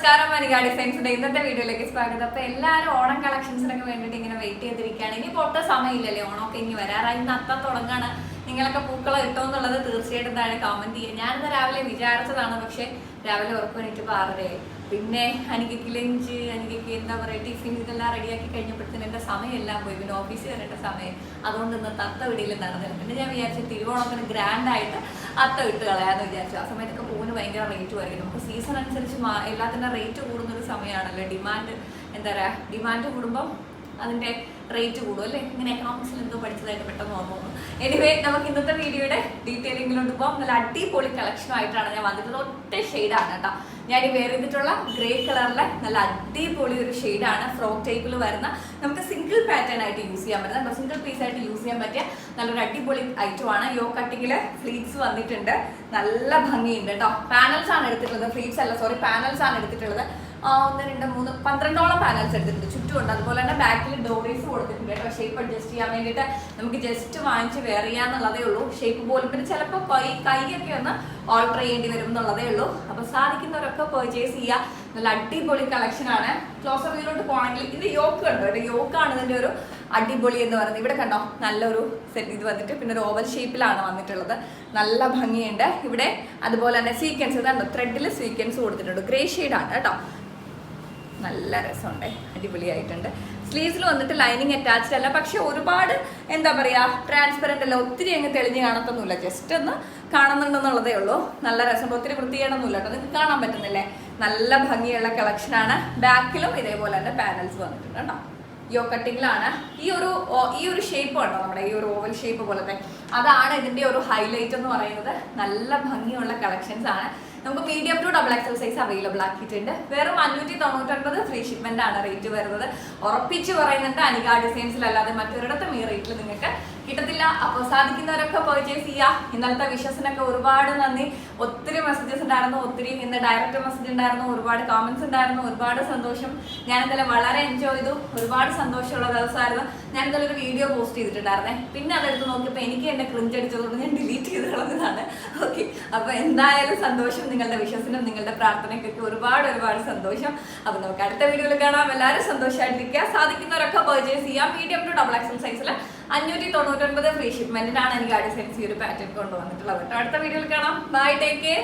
നമസ്കാരം വനിക ഡിസൈൻസിന്റെ ഇന്നത്തെ വീഡിയോയിലേക്ക് സ്വാഗതം. അപ്പൊ എല്ലാവരും ഓണം കളക്ഷൻസിനൊക്കെ വേണ്ടിയിട്ട് ഇങ്ങനെ വെയിറ്റ് ചെയ്തിരിക്കുകയാണ്. ഇനി പൊട്ട സമയമില്ലല്ലേ? ഓണമൊക്കെ ഇനി വരാറായി. അത്ത തുടങ്ങാണ്. നിങ്ങളൊക്കെ പൂക്കൾ ഇട്ടോ എന്നുള്ളത് തീർച്ചയായിട്ടും താഴെ കമന്റ് ചെയ്യുക. ഞാനിന്ന് രാവിലെ വിചാരിച്ചതാണ് പക്ഷെ രാവിലെ ഉറപ്പ് എനിക്ക് പാറേ പിന്നെ എനിക്ക് ലഞ്ച് എനിക്ക് എന്താ പറയുക ടിഫിൻ ഇതെല്ലാം റെഡിയാക്കി കഴിഞ്ഞപ്പോഴത്തേന് എന്റെ സമയമെല്ലാം പോയി. പിന്നെ ഓഫീസിൽ വരേണ്ട സമയം. അതുകൊണ്ട് ഇന്ന് തത്ത വിടിയിൽ നടന്നില്ല. പിന്നെ ഞാൻ വിചാരിച്ചു തിരുവോണത്തിന് ഗ്രാൻഡായിട്ട് അത്ത വിട്ട് കളയാന്ന് വിചാരിച്ചു. ആ സമയത്തൊക്കെ പൂവിന് ഭയങ്കര റേറ്റ് ആയിരിക്കും. നമുക്ക് സീസൺ അനുസരിച്ച് എല്ലാത്തിന്റെ റേറ്റ് കൂടുന്നൊരു സമയമാണല്ലോ. ഡിമാൻഡ് എന്താ പറയുക ഡിമാൻഡ് കൂടുമ്പം അതിന്റെ റേറ്റ് കൂടും അല്ലേ? ഇങ്ങനെ എക്കണോമിക്സിൽ എന്തോ പഠിച്ചതായിട്ട് പെട്ടെന്ന് വന്നു. എനിവേ നമുക്ക് ഇന്നത്തെ വീഡിയോയുടെ ഡീറ്റെയിലിങ്ങിലോട്ട് പോകാം നല്ല അടിപൊളി കളക്ഷൻ ആയിട്ടാണ് ഞാൻ വന്നിട്ടുള്ളത് ഒറ്റ ഷെയ്ഡാണ് കേട്ടോ. ഞാൻ ഈ വെയർ ചെയ്തിട്ടുള്ള ഗ്രേ കളറിലെ നല്ല അടിപൊളി ഒരു ഷെയ്ഡാണ് ഫ്രോക്ക് ടൈപ്പിൽ വരുന്ന നമുക്ക് സിംഗിൾ പാറ്റേൺ ആയിട്ട് യൂസ് ചെയ്യാൻ പറ്റുന്ന സിംഗിൾ പീസ് ആയിട്ട് യൂസ് ചെയ്യാൻ പറ്റിയ നല്ലൊരു അടിപൊളി ഐറ്റമാണ് യോ കട്ടിങ്ങിൽ ഫ്ലീറ്റ്സ് വന്നിട്ടുണ്ട്. നല്ല ഭംഗിയുണ്ട് കേട്ടോ. പാനൽസ് ആണ് എടുത്തിട്ടുള്ളത്. ഫ്ലീറ്റ്സ് അല്ല സോറി പാനൽസ് ആണ് എടുത്തിട്ടുള്ളത്. ഒന്ന് രണ്ട് മൂന്ന് പന്ത്രണ്ടോളം പാനൽസ് എടുത്തിട്ടുണ്ട്. ചുറ്റുമുണ്ട്. അതുപോലെ ബാക്കിൽ ഡോറീസ് കൊടുത്തിട്ടുണ്ട് കേട്ടോ ഷേപ്പ് അഡ്ജസ്റ്റ് ചെയ്യാൻ വേണ്ടിയിട്ട് നമുക്ക് ജസ്റ്റ് വാങ്ങിച്ച് വെയർ ചെയ്യാന്നുള്ളതേ ഉള്ളൂ. ഷേപ്പ് പോലും. പിന്നെ ചിലപ്പോൾ കൈ കൈയൊക്കെ ഒന്ന് ഓൾട്ടർ ചെയ്യേണ്ടി വരും എന്നുള്ളതേ ഉള്ളൂ. അപ്പോൾ സാധിക്കുന്നവരൊക്കെ പെർച്ചേസ് ചെയ്യുക നല്ല അടിപൊളി കളക്ഷൻ ആണ്. ക്ലോസ് വീലോട്ട് പോകണമെങ്കിൽ ഇത് യോക്ക് കണ്ടോ? ഇത് യോക്കാണ് ഇതിന്റെ ഒരു അടിപൊളി എന്ന് പറയുന്നത്. ഇവിടെ കണ്ടോ? നല്ലൊരു സെറ്റ് ഇത് വന്നിട്ട് പിന്നെ ഒരു ഓവൽ ഷേപ്പിലാണ് വന്നിട്ടുള്ളത്. നല്ല ഭംഗിയുണ്ട്. ഇവിടെ അതുപോലെ തന്നെ സീക്വൻസ് കണ്ടോ? ത്രെഡിൽ സീക്വൻസ് കൊടുത്തിട്ടുണ്ട്. ഗ്രേ ആണ് കേട്ടോ. നല്ല രസമുണ്ട്. അടിപൊളിയായിട്ടുണ്ട്. സ്ലീവ്സിൽ വന്നിട്ട് ലൈനിങ് അറ്റാച്ച്ഡ് അല്ല. പക്ഷെ ഒരുപാട് എന്താ പറയാ ട്രാൻസ്പെറന്റ് അല്ല. ഒത്തിരി അങ്ങ് തെളിഞ്ഞ് കാണത്തൊന്നുമില്ല. ജസ്റ്റ് ഒന്ന് കാണുന്നുണ്ടെന്നുള്ളതേ ഉള്ളൂ. നല്ല രസം ഒത്തിരി വൃത്തികേടൊന്നുമില്ല കേട്ടോ. നിങ്ങൾക്ക് കാണാൻ പറ്റുന്നില്ലേ? നല്ല ഭംഗിയുള്ള കളക്ഷനാണ് ബാക്കിലും ഇതേപോലെ തന്നെ പാനൽസ് വന്നിട്ടുണ്ട് കേട്ടോ. യോ കട്ടിങ്ങിലാണ് ഈ ഒരു ഈ ഒരു ഷേപ്പ് ഉണ്ടോ നമ്മുടെ ഈ ഒരു ഓവൽ ഷേപ്പ് പോലത്തെ? അതാണ് ഇതിന്റെ ഒരു ഹൈലൈറ്റ് എന്ന് പറയുന്നത്. നല്ല ഭംഗിയുള്ള കളക്ഷൻസ് ആണ്. നമുക്ക് medium to double XL size available ആക്കിയിട്ടുണ്ട്. വെറും അഞ്ഞൂറ്റി തൊണ്ണൂറ്റൊൻപത് ഫ്രീ ഷിപ്മെന്റ് ആണ് റേറ്റ് വരുന്നത്. ഉറപ്പിച്ച് പറയുന്നുണ്ട് അനിക ഡിസൈൻസിലല്ലാതെ മറ്റൊരിടത്തും ഈ റേറ്റിൽ നിങ്ങൾക്ക് കിട്ടത്തില്ല. അപ്പോൾ സാധിക്കുന്നവരൊക്കെ പർച്ചേസ് ചെയ്യുക. ഇന്നലത്തെ വിശ്വസിനൊക്കെ ഒരുപാട് നന്ദി. ഒത്തിരി മെസ്സേജസ് ഉണ്ടായിരുന്നു. ഒത്തിരി ഇന്ന് ഡയറക്റ്റ് മെസ്സേജ് ഉണ്ടായിരുന്നു. ഒരുപാട് കോമന്റ്സ് ഉണ്ടായിരുന്നു. ഒരുപാട് സന്തോഷം. ഞാൻ ഇന്നലെ വളരെ എൻജോയ് ചെയ്തു. ഒരുപാട് സന്തോഷമുള്ള ദിവസമായിരുന്നു. ഞാൻ ഇന്നലെ ഒരു വീഡിയോ പോസ്റ്റ് ചെയ്തിട്ടുണ്ടായിരുന്നേ. പിന്നെ അതെടുത്ത് നോക്കിയപ്പോൾ എനിക്ക് എന്നെ ക്രിഞ്ച് അടിച്ചതുകൊണ്ട് ഞാൻ ഡിലീറ്റ് ചെയ്ത് കളഞ്ഞതാണ്. അപ്പോൾ എന്തായാലും സന്തോഷം നിങ്ങളുടെ വിശ്വസിനും നിങ്ങളുടെ പ്രാർത്ഥനയ്ക്കൊക്കെ ഒരുപാട് ഒരുപാട് സന്തോഷം. അപ്പോൾ നമുക്ക് അടുത്ത വീഡിയോയിൽ കാണാം. എല്ലാവരും സന്തോഷമായിട്ടിരിക്കുക. സാധിക്കുന്നവരൊക്കെ പർച്ചേസ് ചെയ്യാം. മീഡിയം ടു ഡബിൾ എക്സൽ സൈസിൽ അഞ്ഞൂറ്റി തൊണ്ണൂറ്റൊൻപത് ഫ്രീ ഷിപ്മെന്റിനാണ് എനിക്ക് ആ ഡിസൈൻസ് ഈ ഒരു പാറ്റേൺ കൊണ്ടുവന്നിട്ടുള്ളത്. അടുത്ത വീഡിയോയിൽ കാണാം. Bye take care